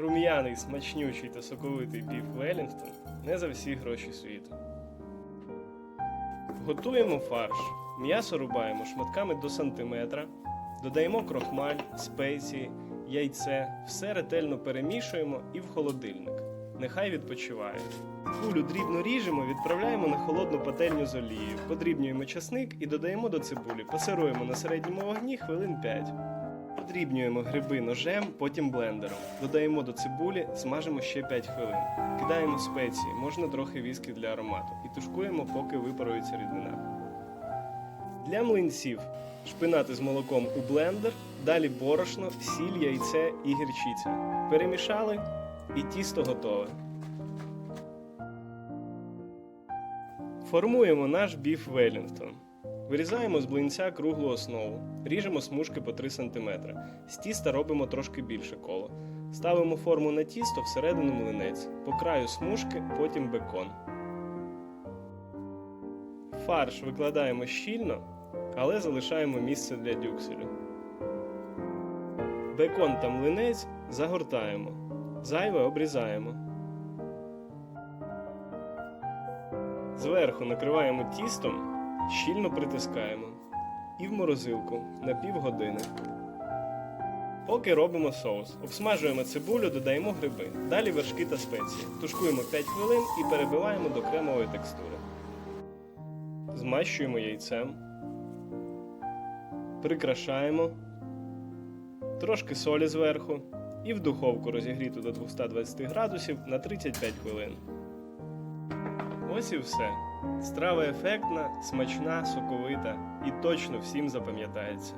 Рум'яний, смачнючий та соковитий біф Велінгтон не за всі гроші світу. Готуємо фарш. М'ясо рубаємо шматками до сантиметра, додаємо крохмаль, спеції, яйце, все ретельно перемішуємо і в холодильник. Нехай відпочиває. Кулю дрібно ріжемо, відправляємо на холодну пательню з олією, подрібнюємо часник і додаємо до цибулі, пасируємо на середньому вогні хвилин 5. Подрібнюємо гриби ножем, потім блендером. Додаємо до цибулі, смажимо ще 5 хвилин. Кидаємо спеції, можна трохи віскі для аромату, і тушкуємо, поки випарується рідина. Для млинців шпинати з молоком у блендер, далі борошно, сіль, яйце і гірчиця. Перемішали і тісто готове. Формуємо наш біф Велінгтон. Вирізаємо з блинця круглу основу, ріжемо смужки по 3 см. З тіста робимо трошки більше коло. Ставимо форму на тісто всередину млинець, по краю смужки, потім бекон. Фарш викладаємо щільно, але залишаємо місце для дюкселю. Бекон та млинець загортаємо, зайве обрізаємо. Зверху накриваємо тістом, щільно притискаємо і в морозилку на півгодини. Поки робимо соус. Обсмажуємо цибулю, додаємо гриби. Далі вершки та спеції. Тушкуємо 5 хвилин і перебиваємо до кремової текстури. Змащуємо яйцем. Прикрашаємо. Трошки солі зверху. І в духовку розігріту до 220 градусів на 35 хвилин. Ось і все. Страва ефектна, смачна, соковита і точно всім запам'ятається.